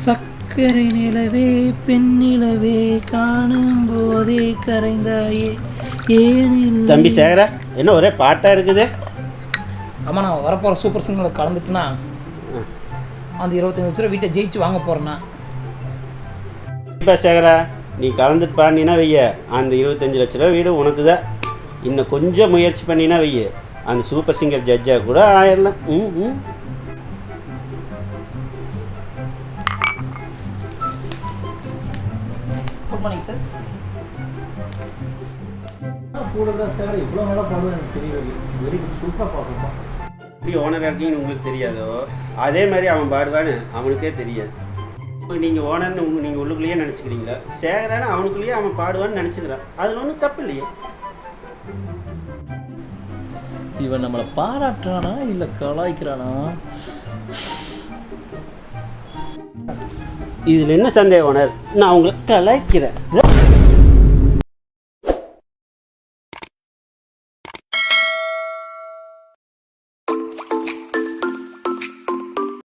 சக்கரை நிலவே பெண்ணிலவே காணும் போதே கரைந்தாயே. ஏனில் தம்பி சேகரா என்ன ஒரே பாட்டாக இருக்குது? ஆமாம் நான் வரப்போகிற சூப்பர் சிங்கரில் கலந்துட்டுனா அந்த இருபத்தஞ்சு லட்ச ரூபா வீட்டை ஜெயிச்சு வாங்க போகிறேன்னா இப்போ சேகரா நீ கலந்துட்டு பாடினா வைய அந்த இருபத்தஞ்சு லட்ச ரூபா வீடு உனக்கு தான் இன்னும் கொஞ்சம் முயற்சி பண்ணினா வைய அந்த சூப்பர் சிங்கர் ஜட்ஜாக கூட ஆயிடலாம் ம் ம். குட் மார்னிங் சார் கூட தான் சார் இவ்வளோ நல்லா பாடுவேன் எனக்கு தெரியல வெரி குட் சூப்பராக எப்படி ஓனராக இருக்கீங்கன்னு உங்களுக்கு தெரியாதோ அதே மாதிரி அவன் பாடுவான்னு அவனுக்கே தெரியாது. நீங்கள் ஓனர்னு உங்க நீங்கள் உள்ளுக்குள்ளேயே நினச்சிக்கிறீங்களா? சேகரான்னு அவனுக்குள்ளேயே அவன் பாடுவான்னு நினச்சிக்கிறான். அதில் ஒன்றும் தப்பு இல்லையே. இவன் நம்மளை பாராட்டுறானா இல்லை கலாய்க்கிறானா? இதில் என்ன சந்தேகம் நான் உங்களை கலாய்க்கிறேன்.